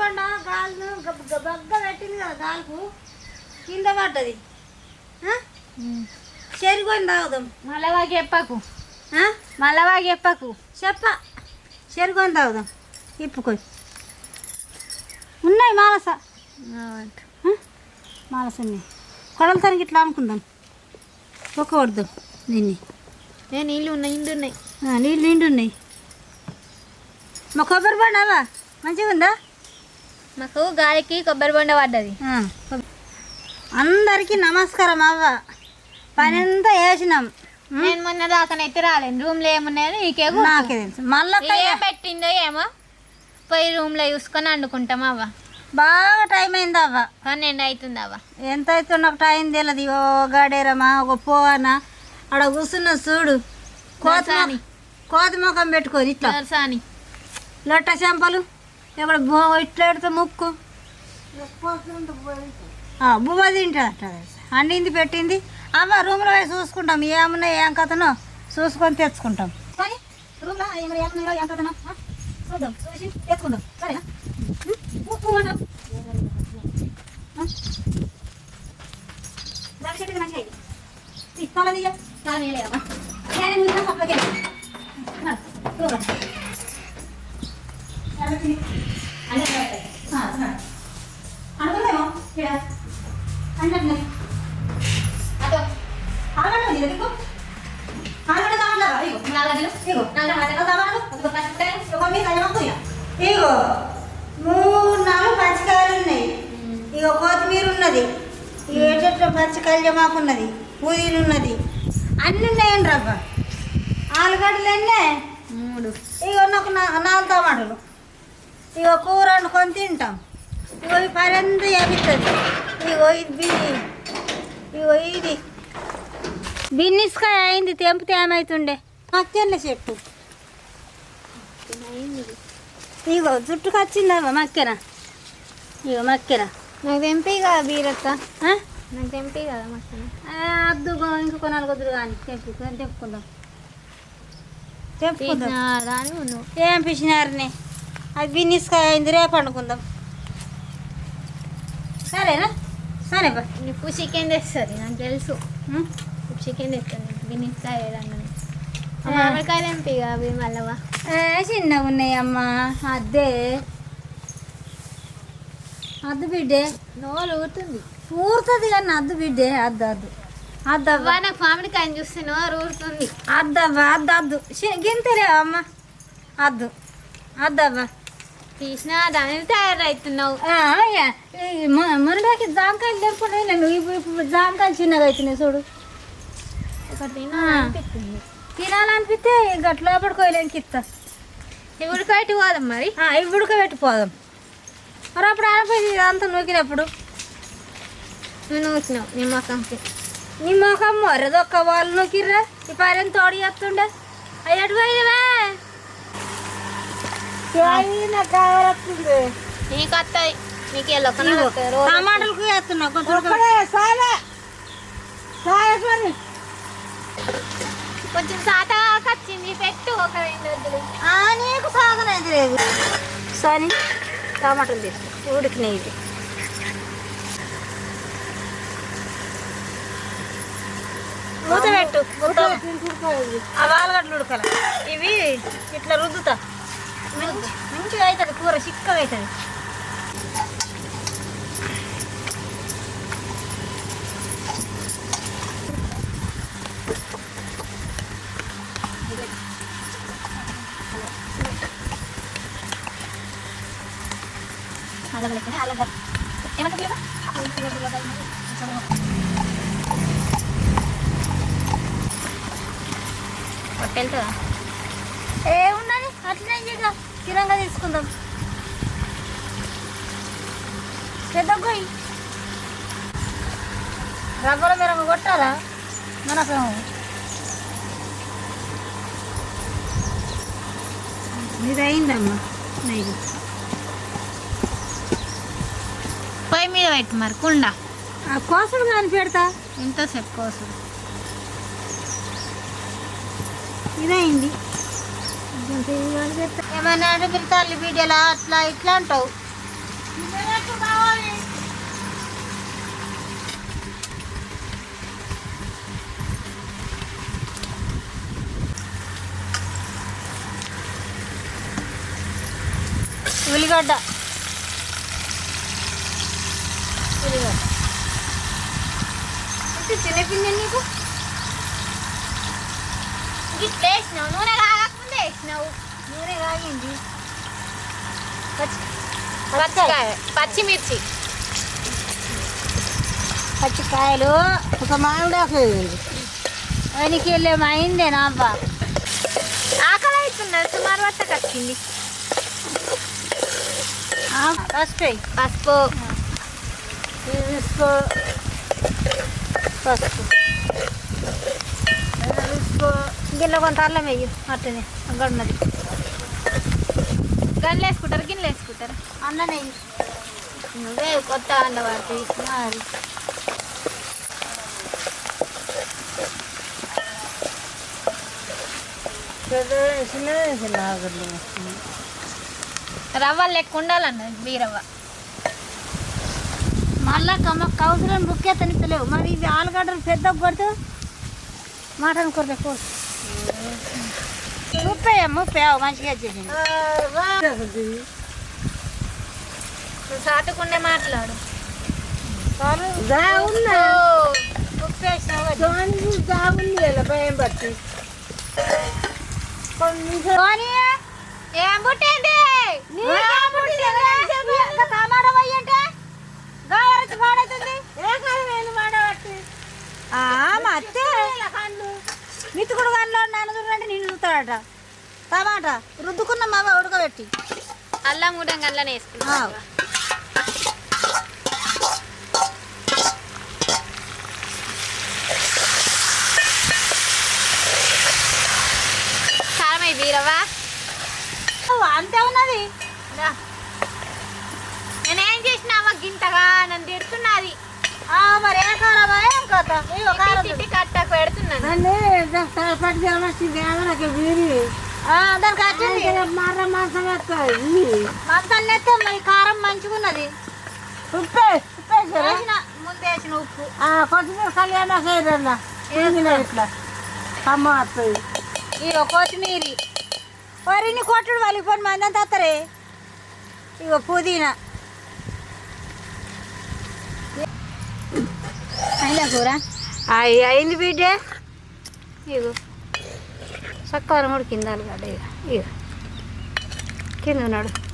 బండ గాలు బగ్గ పెట్టింది కదా గాలుకు. కింద పడ్డది. చెరికొని తాగుదాం. మళ్ళా చెప్పకు ఆ? మళ్ళా చెప్పకు చెప్ప. చెరుకొని తాగుదాం. ఇప్పుకొని ఉన్నాయి మాలస? మాలస ఉన్నాయి కొడలతోనికి ఇట్లా అనుకుందాం. ఒక్క వద్దాం దీన్ని. ఏ నీళ్ళు ఉన్నాయి ఇండు ఉన్నాయి. నీళ్ళు నిండు ఉన్నాయి. మా కొబ్బరి బండ అవా మంచిగా ఉందా మాకు గాలికి కొబ్బరి బొండ పడ్డది. అందరికీ నమస్కారం అవ్వ. పని అంతా వేసినాం? నేను మొన్న దాకానైతే రాలేను. రూమ్లో ఏమున్నాయో నీకే నాకే తెలుసు. మళ్ళా ఏం పెట్టిందో ఏమో? పోయి రూమ్లో చూసుకొని వండుకుంటాం అవ్వ. బాగా టైం అయింది అవ్వ. పన్నెండు అవుతుంది అవ్వ. ఎంత అవుతుంది నాకు టైం తెలియదు. ఓ గడేరమా ఒక పోవనా? ఆడ కూర్చున్న చూడు. కోతి. మొ- కోతి ముఖం పెట్టుకొని ఇట్లా. సాని లొట్ట చెంపలు. ఇక్కడ బో ఇట్లా పెడితే ముక్కు? బువ్వ తింటాడట అండింది పెట్టింది. అవ్వ రూమ్లో పోయి చూసుకుంటాం. ఏమున్నాయి ఏం కథనో చూసుకొని తెచ్చుకుంటాం. కానీ రూమ్లో ఏం కథనో చూద్దాం చూసి తెచ్చుకుందాం. సరేనా? ఉప్పు మంచిగా తల తీయలేదమ్మా. నేను ఇంకా పక్కకి వెళ్ళి. ఆ, చూడు. కాబట్టి అంటే ఆ, ఆ. ఇగో మూడు నాలుగు పచ్చికాయలు ఉన్నాయి ఇగో కొత్తిమీర ఉన్నది ఏటెట్లో పచ్చికాయలు జమాకున్నది పుదీలు ఉన్నది అన్నీ ఉన్నాయండి రబ్బ ఆలుగడ్డలు ఎన్నే మూడు ఇగో నాకు నాలుగు టమాటాలు ఇగో కూర వండుకొని తింటాం ఇగో ఈ ఏమిస్తుంది ఇగో ఇది ఇగో ఇది. బిన్నిస్కాయ అయింది తెంపితే ఏమవుతుండే నాకు తెల్ల చెప్పు. ఇగో జుట్టుకు వచ్చిందమ్మా మక్కెన. ఇగో మక్కెన. నాకు తెంపి కదా ఆ? నాకు తెంపి కదా ఆ, అద్దు ఇంకొక నాలుగొద్దురు కానీ. తెంపు తెంపుకుందాం. తెంపుకుందాం. పిచ్చినారని అది బిన్నిస్కాయ అయింది రేపు వండుకుందాం. సరేనా? సరే బా. ఇప్పుడు చికెన్ తెస్తుంది నాకు తెలుసు? ఇప్పుడు చికెన్ తెస్తుంది ఏదన్నా మామిడికాయ తెంపి అవి మళ్ళవా చిన్నగా ఉన్నాయి అమ్మా. అద్దే. అద్దు బిడ్డే. నోరు ఊరుతుంది. ఊరుతుంది కానీ అద్దు బిడ్డే. అద్దు అద్దు. అద్దవ్వ నాకు మామిడికాయని చూస్తే నోరు ఊరుతుంది. అద్దవ్వ అద్దు అద్దు. గింతలే అమ్మ? అద్దు. అద్దవ్వ తీసినా దాని తయారవుతున్నావు మునగాకి జామకాయలు తెంపుకుంటే నేను ఇప్పుడు ఇప్పుడు జామకాయలు చిన్నగా అవుతున్నాయి చూడు తినాలనిపిస్తే గట్ల లోపడుకోలేనికి ఇస్తా. ఇప్పుడు బయట పోదాం మరి. ఇవి ఉడకబెట్టిపోదాం మరి అప్పుడు ఆడపోయి అంతా నూకినప్పుడు? నువ్వు నూసినావు నిమ్మకంకి నీ మొఖం మరదొక్క వాళ్ళు నూకిర్రా? ఈ పైన తోడు చేస్తుండే. అయ్యటు పోయినవా. కావాలొస్తుంది నీకు వస్తాయి టమాటాలకు వేస్తున్నా. కొంచెం వచ్చింది పెట్టు ఒక రెండు వద్దులు. ఆ, నీకు సాగనైతే లేదు సరే టమాటాలు తీసుకో. ఉడికినాయి ఇది మూత పెట్టు మూత ఆ వాలగడ్డలు ఉడకాల. ఇవి ఇట్లా రుద్దుతా. మంచిగా అవుతుంది కూర చిక్కగా అవుతుంది వెళ్తుందా ఏమున్నది అట్లనే ఇక స్థిరంగా తీసుకుందాం. పెద్ద గొయ్యి. రబ్బల మిరమ కొట్టాలా? మనకు ఇది అయిందమ్మా. ఇది పొయ్యి మీద పెట్టు మరి కుండ. ఆ కోసలు కానీ పెడతా. ఎంతసేపు కోసం ఇదైంది ఏమన్నా అంటే మీరు తల్లి బిడ్డలా? అట్లా ఇట్లా అంటావు. ఉల్లిగడ్డ. ఉల్లిగడ్డ. చిన్నపిండి నీకు? గిట్ల వేసినావు నూనె వేసినావు నూనె కాగింది పచ్చికాయ. పచ్చిమిర్చి. పచ్చికాయలు ఒక మామిడాకు ఆయనకి వెళ్ళే మా అయిందే నా అబ్బా ఆకలి అవుతున్నది సుమారు వత్తకు వచ్చింది పసుపు. పసుపు. పసుపు. తీసుకో గిన్నె కొంత అల్లం వేయు అట్టనే అక్కడ ఉన్నది. గన్లు వేసుకుంటారు గిన్నెలు వేసుకుంటారు? అన్నం వేయు. నువ్వే కొత్త పడుతుంది మరి. రవ్వ లెక్క ఉండాలన్నది బీరవ్వ. మళ్ళా కమ్మ కౌసరం బుక్ ఎత్తనిస్తలేవు మరి ఇవి ఆలుగడ్డలు పెద్ద కొడుతూ మటన్ కూర కోసు ముప్పై ముప్పై అవు మంచిగా నువ్వు సాటుకుండే మాట్లాడు కదా. పోనీ. ఏం పుట్టింది ఆ, మా అత్తే మిత్తుకుడు గానిలో నన్ను చూస్తాడట. టమాటా రుద్దుకున్న మావ ఉడకబెట్టి. అల్లం కూడా గల్లని ఆ. వేసుకున్నావు కారం అయి బీరవ్వ అంతే ఉన్నది. నేనేం చేసిన గింతగా నన్ను తిడుతున్నది. ఆ, మరి ఏ కారం ఏం కథ? ఇగో కారం తిట్టి తిట్టి కట్టకు పెడుతున్నాను ఆ, దానికి వచ్చింది మంతాన్ని ఎత్తే మరి కారం మంచిగా ఉన్నది ఉప్పే ఉప్పే వేసిన ముందే వేసిన ఉప్పు కొత్తిమీర కళ్యాణ చేయరన్న ఇట్లా అమ్మ వస్తుంది ఇగో కొత్తిమీరి వరిని కొట్టుడు వలిపోయి మంది అంత వస్తారే ఇగో పుదీనా అయినా కూర అయింది బిడ్డే ఇగో. చక్కర కూడా కింద అలగడ్డ ఇగో. ఇగో. కింద ఉన్నాడు.